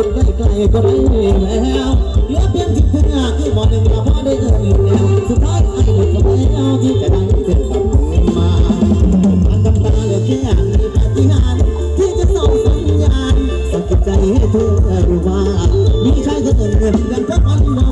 คนใกล้ไกลก็ได้แล้วเหลือเพียงสิบห้าคือหมอหนึ่งเราพอได้เอ่ยแล้วสุดท้ายไอ้หลุไปแล้ที่จะดังเกิดกับมันมาอันทำตาเหลือแค่มีปฏิหารที่จะส่งสัญญาณสะกิใจให้เธอรู้ว่ามีใครคนอื่นเงินเงินเพราะมันมา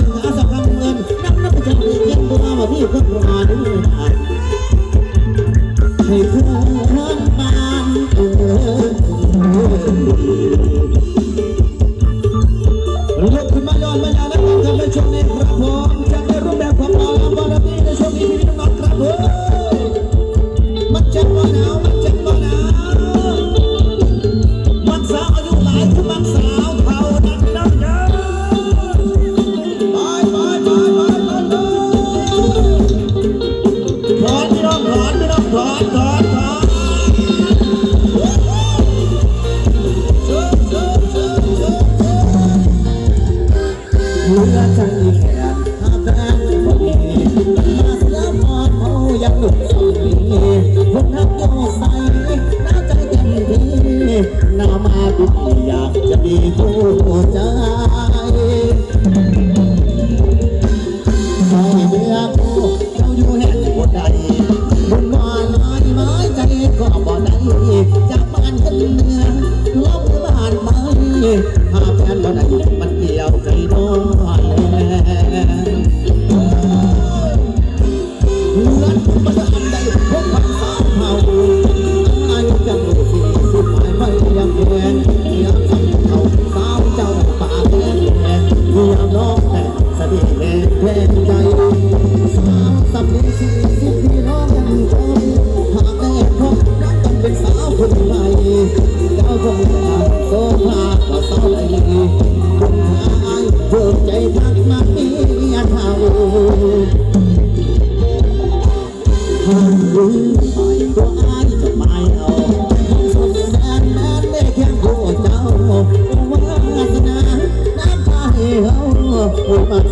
what นะมันเกี่ยวใจน้อยลัดมันจะอันใดรันสาวเฮาไอ้จังรู้สิสุดหายไม่ยังแค้นยามทเขาสาวเจ้านั้นป่าแค้นแค้ยน้องแต่สติแค้นแค้ใจสามสานี้สี่ที่น้องยัง Oh.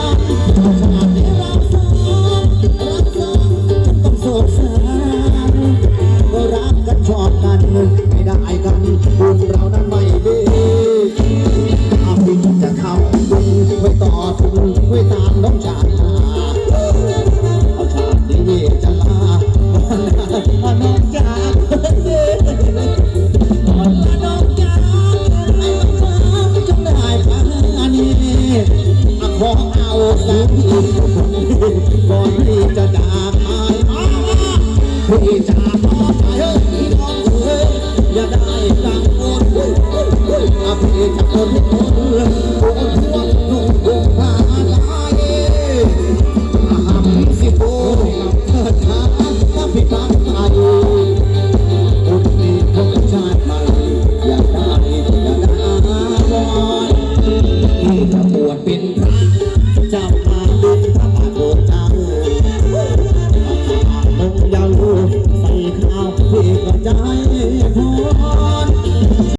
พี่จะพอใจพี่น้อยอย่าได้กังวลพี่จะอดทน